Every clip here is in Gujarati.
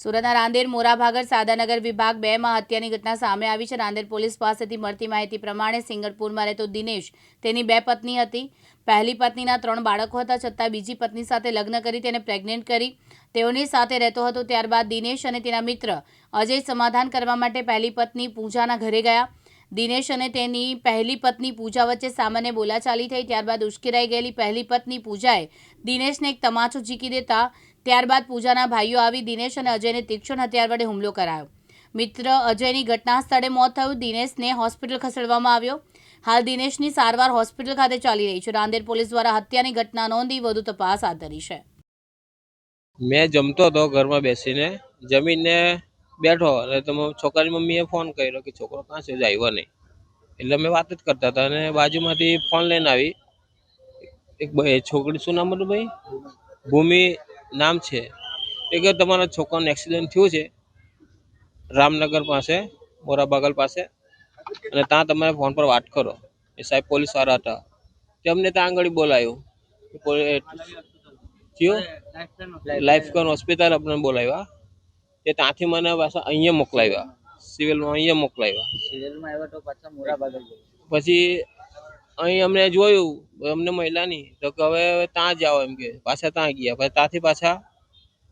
સુરતના રાંદેર મોરાભાગર સાદાનગર વિભાગ બેમાં હત્યાની ઘટના સામે આવી છે. રાંદેર પોલીસ પાસેથી મળતી માહિતી પ્રમાણે સિંગરપુરમાં રહેતો દિનેશ, તેની બે પત્ની હતી. પહેલી પત્નીના ત્રણ બાળકો હતા, છતાં બીજી પત્ની સાથે લગ્ન કરી, તેને પ્રેગ્નેન્ટ કરી. તેઓની સાથે રહેતો હતો, ત્યારબાદ દિનેશ અને તેના મિત્ર અજય સમાધાન કરવા માટે પહેલી પત્ની પૂજાના ઘરે ગયા. દિનેશ અને તેની પહેલી પત્ની પૂજા વચ્ચે સામાન્ય બોલાચાલી થઈ, ત્યારબાદ ઉશ્કેરાઈ ગયેલી પહેલી પત્ની પૂજાએ દિનેશને એક તમાચો ઝીકી દેતા ત્યારબાદ પૂજાના ભાઈઓ આવી દિનેશ અને અજયને તીક્ષ્ણ હથિયાર વડે હુમલો કરાયો. મિત્ર અજયની ઘટના સ્થળે મોત થયું. દિનેશને હોસ્પિટલ ખસેડવામાં આવ્યો. હાલ દિનેશની સારવાર હોસ્પિટલ ખાતે ચાલી રહી છે. રાંદેર પોલીસ દ્વારા હત્યાની ઘટના નોંધી વધુ તપાસ હાથ ધરી છે. મેં જમતો હતો ઘરમાં બેસીને. જમીને બેઠો. અને તો છોકરાની મમ્મીએ ફોન કર્યો કે છોકરો ક્યાં છે? આવ્યો નહીં. એટલે અમે વાત જ કરતા હતા અને બાજુમાંથી ફોન લઈને આવી. એક ભાઈ છોકરી શું નામ હતું ભાઈ? ભૂમિ નામ છે. એ કે તમારા છોકરાનું એક્સિડન્ટ થયું છે. રામનગર પાસે મોરાબાગલ પાસે. અને ત્યાં તમે ફોન પર વાત કરો. એ સાહેબ પોલીસવાળા હતા. તે અમને ત્યાં આંગળી બોલાયું. થયું? લાઈફ કન હોસ્પિટલ આપણે બોલાવ્યા. તે ત્યાંથી મને પાછા અહીંયા મોકલાવ્યા. સિવિલમાં અહીંયા મોકલાવ્યા. પછી અહીં અમને જોયું, અમને મહિલાની તો કે હવે ત્યાં જાઓ એમ કે, પાછા ત્યાં ગયા. પછી ત્યાંથી પાછા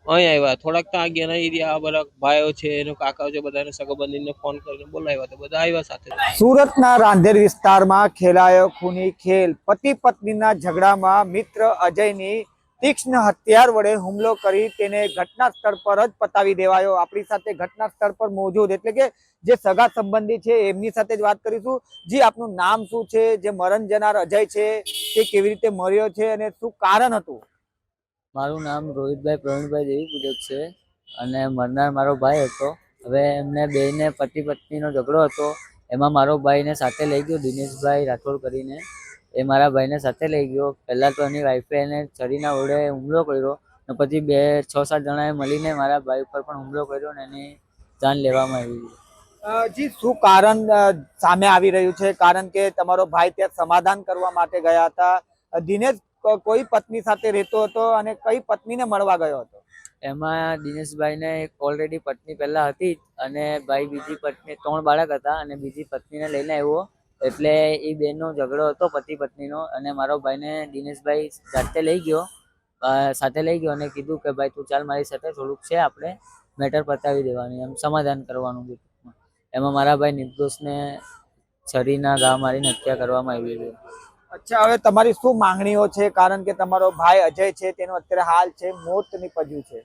અહીં આવ્યા. થોડાક ત્યાં ગયા નહીં એરિયા બધા ભાઈઓ છે, એનો કાકાઓ છે, બધાને સગોબંધીને ફોન કરીને બોલાવ્યા તો બધા આવ્યા સાથે. સુરતના રાંધેર વિસ્તારમાં ખેલાયો ખૂની ખેલ પતિ પત્નીના ઝઘડામાં મિત્ર અજયની તીક્ષ્ણ હથિયાર વડે હુમલો કરી તેને ઘટના સ્થળ પર જ પતાવી દેવાયો. આપણી સાથે ઘટના સ્થળ પર મોજૂદ. એટલે કે જે સગા સંબંધી છે, એમની સાથે જ વાત કરીશું. જી, આપનું નામ શું છે? જે મરણ જનાર અજય છે, તે કેવી રીતે મર્યો છે અને શું કારણ હતું? મારું નામ રોહિતભાઈ પ્રવીણભાઈ દેવી પૂજક છે અને મરનાર મારો ભાઈ હતો. હવે એમને બેને પતિ પત્નીનો ઝઘડો હતો. એમાં મારો ભાઈને સાથે લઈ ગયો દિનેશભાઈ રાઠોડ કરીને. એ મારા ભાઈને સાથે લઈ ગયો. પહેલાં તો એની વાઈફે એને છરીના વડે હુમલો કર્યો અને પછી બે છ સાત જણાએ મળીને મારા ભાઈ ઉપર પણ હુમલો કર્યો ને એની જાન લેવામાં આવી જી શું કારણ સામે આવી રહ્યું છે? કારણ કે તમારો ભાઈ ત્યાં સમાધાન કરવા માટે ગયા હતા. દિનેશ કોઈ પત્ની સાથે રહેતો હતો અને કઈ પત્નીને મળવા ગયો હતો? એમાં દિનેશભાઈને એક ઓલરેડી પત્ની પહેલાં હતી અને ભાઈ બીજી પત્ની ત્રણ બાળક હતા અને બીજી પત્નીને લઈને આવ્યો. એટલે એ બેનનો ઝઘડો હતો પતિ પત્નીનો અને મારો ભાઈને દિનેશભાઈ જાતે લઈ ગયો. સાથે લઈ ગયો અને કીધું કે ભાઈ તું ચાલ મારી સાથે થોડુંક છે આપણે મેટર પતાવી દેવાની એમ સમાધાન કરવાનું હતું એમાં મારા ભાઈ નિર્દોષને છરીના ઘા મારીને હત્યા કરવામાં આવી હતી અચ્છા હવે તમારી શું માંગણીઓ છે? કારણ કે તમારો ભાઈ અજય છે તેનો અત્યારે હાલ છે મોત નીપજ્યું છે.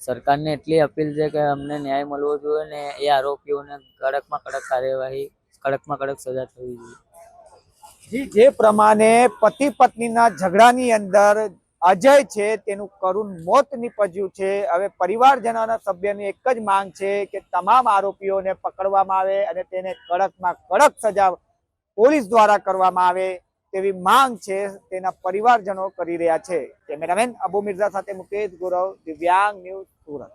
સરકારને એટલી અપીલ છે કે અમને ન્યાય મળવો જોઈએ ને એ આરોપીઓને કડકમાં કડક કાર્યવાહી કડકમાં કડક સજા થવી જોઈએ. જી પ્રમાણે પતિ પત્નીના ઝઘડાની અંદર અજય છે, તેનું કરુણ મોત નીપજ્યું છે. હવે પરિવારજનોના સભ્યની એક જ માંગ છે કે તમામ આરોપીઓને પકડવામાં આવે અને તેને કડકમાં કડક સજા પોલીસ દ્વારા કરવામાં આવે તેવી માંગ છે તેના પરિવારજનો કરી રહ્યા છે. કેમેરામેન અબુ મિર્ઝા સાથે મુકેશ ગૌરવ, દિવ્યાંગ ન્યૂઝ સુરત.